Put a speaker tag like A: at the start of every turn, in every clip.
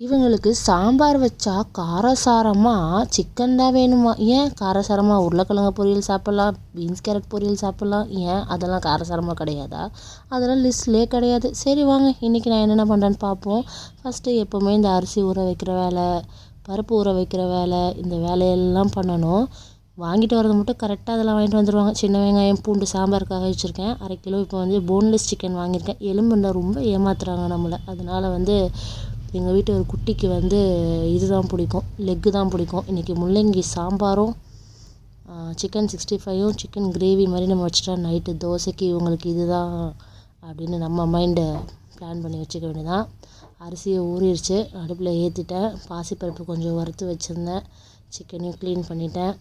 A: இவங்களுக்கு சாம்பார் வச்சா காரசாரமாக சிக்கன் தான் வேணுமா? ஏன் காரசாரமாக உருளைக்கிழங்கு பொரியல் சாப்பிட்லாம் பீன்ஸ் கேரட் பொரியல் சாப்பிட்லாம். ஏன்? அதெல்லாம் காரசாரமாக கிடையாதா? அதெல்லாம் லிஸ்ட்லேயே கிடையாது. சரி வாங்க இன்றைக்கி நான் என்னென்ன பண்ணுறேன்னு பார்ப்போம். ஃபஸ்ட்டு எப்போவுமே இந்த அரிசி ஊற வைக்கிற வேலை பருப்பு ஊற வைக்கிற வேலை இந்த வேலையெல்லாம் பண்ணணும். வாங்கிட்டு வரது மட்டும் கரெக்டாக அதெல்லாம் வாங்கிட்டு வந்துடுவாங்க சின்ன வெங்காயம் பூண்டு சாம்பாருக்காக வச்சுருக்கேன். அரை கிலோ இப்போ வந்து போன்லெஸ் சிக்கன் வாங்கியிருக்கேன். எலும்புன்னா ரொம்ப ஏமாத்துறாங்க நம்மளை. அதனால் வந்து எங்கள் வீட்டு ஒரு குட்டிக்கு வந்து இது தான் பிடிக்கும் லெக்கு தான் பிடிக்கும். இன்றைக்கி முள்ளங்கி சாம்பாரும் சிக்கன் சிக்ஸ்டி ஃபைவும் சிக்கன் கிரேவி மாதிரி நம்ம வச்சுட்டா நைட்டு தோசைக்கு இவங்களுக்கு இது தான் அப்படின்னு நம்ம மைண்டை பிளான் பண்ணி வச்சுக்க வேண்டியதான் அரிசியை ஊறிடுச்சு அடுப்பில் ஏற்றிட்டேன் பாசிப்பருப்பு கொஞ்சம் வறுத்து வச்சுருந்தேன். சிக்கனையும் க்ளீன் பண்ணிட்டேன்.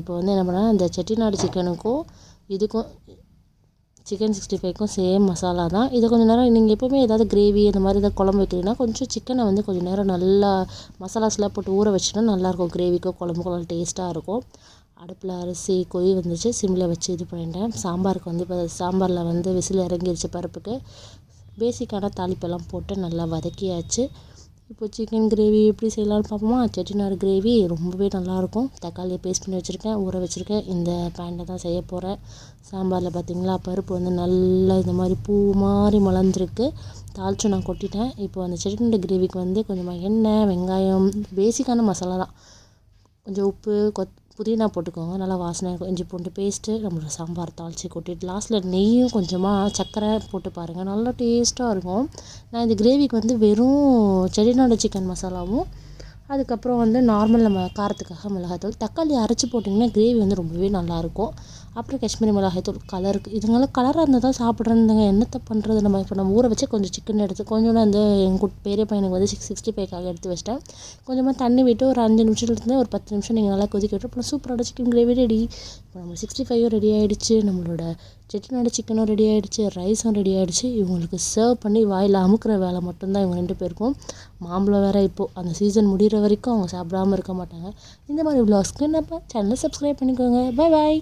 A: இப்போ வந்து என்ன பண்ணேன் இந்த செட்டிநாடு சிக்கனுக்கும் இதுக்கும் சிக்கன் சிக்ஸ்டி ஃபைவ்க்கும் சேம் மசாலா தான். இதை கொஞ்சம் நேரம் நீங்கள் எப்போவுமே ஏதாவது கிரேவி அந்த மாதிரி ஏதாவது குழம்பு வைக்கிறீங்கன்னா கொஞ்சம் சிக்கனை வந்து கொஞ்சம் நேரம் நல்லா மசாலாஸ்லாம் போட்டு ஊற வச்சுட்டா நல்லாயிருக்கும் கிரேவிக்கோ குழம்புக்கோ நல்லா டேஸ்ட்டாக இருக்கும். அடுப்பில் அரிசி கொதி வந்துச்சு. சிம்மில் வச்சு இது பண்ணிட்டேன். சாம்பாருக்கு வந்து இப்போ சாம்பாரில் வந்து விசில் இறங்கிருச்சு பருப்புக்கு. பேசிக்கான தாளிப்பெல்லாம் போட்டு நல்லா வதக்கியாச்சு. இப்போ சிக்கன் கிரேவி எப்படி செய்யலாம்னு பார்ப்போமா? செட்டிநாடு கிரேவி ரொம்பவே நல்லாயிருக்கும். தக்காளியை பேஸ்ட் பண்ணி வச்சுருக்கேன் ஊற வச்சுருக்கேன். இந்த பேனில் தான் செய்ய போகிறேன் சாம்பாரில் பார்த்திங்களா பருப்பு வந்து நல்லா இந்த மாதிரி பூ மாதிரி மலர்ந்துருக்கு. தாளிச்சு நான் கொட்டிட்டேன். இப்போ அந்த செட்டிநாடு கிரேவிக்கு வந்து கொஞ்சமாக எண்ணெய் வெங்காயம் பேசிக்கான மசாலா தான். கொஞ்சம் உப்பு கொத் புதினா போட்டுக்கோங்க. நல்லா வாசனையாக இருக்கும். இஞ்சி பூண்டு பேஸ்ட்டு நம்மளோட சாம்பார் தாளித்து கொட்டிட்டு லாஸ்ட்டில் நெய்யும் கொஞ்சமாக சர்க்கரை போட்டு பாருங்கள் நல்லா டேஸ்ட்டாக இருக்கும். நான் இந்த கிரேவிக்கு வந்து வெறும் செட்டிநாடு சிக்கன் மசாலாவும் அதுக்கப்புறம் வந்து நார்மல் நம்ம காரத்துக்காக மிளகாய்த்தூள் தக்காளி அரைச்சி போட்டிங்கன்னா கிரேவி வந்து ரொம்பவே நல்லாயிருக்கும் அப்புறம் காஷ்மீரி மிளகாய்த்தூள் கலருக்கு இதுங்கெல்லாம் கலராக இருந்தால் தான் சாப்பிட்றதுங்க என்னத்தை பண்ணுறது நம்ம? இப்போ நம்ம ஊற வச்சு கொஞ்சம் சிக்கன் எடுத்து கொஞ்சோண்டு அந்த எங்கள் குட் பெரிய பையனுக்கு வந்து சிக்ஸ் சிக்ஸ்டி ஃபைவ்க்காக எடுத்து வச்சிட்டேன். கொஞ்சமாக தண்ணி விட்டு ஒரு அஞ்சு நிமிஷத்துலேருந்து ஒரு பத்து நிமிஷம் நீங்கள் நல்லா கொதிக்க விட்டு அப்புறம் சூப்பரான சிக்கன் கிரேவி ரெடி இப்போ நம்ம சிக்ஸ்டி ஃபைவும் ரெடி ஆகிடுச்சு நம்மளோட செட்டிநாடு சிக்கனும் ரெடி ஆகிடுச்சு ரைஸும் ரெடி ஆகிடுச்சு இவங்களுக்கு சர்வ் பண்ணி வாயில் அமுக்கிற வேலை மட்டும்தான் இவங்க ரெண்டு பேருக்கும். மாம்பழம் வேறு இப்போது அந்த சீசன் முடிகிற வரைக்கும் அவங்க சாப்பிடாம இருக்க மாட்டாங்க. இந்த மாதிரி விலாக்ஸ்க்கு நம்ம சேனலை சப்ஸ்கிரைப் பண்ணிக்கோங்க. பாய் பாய்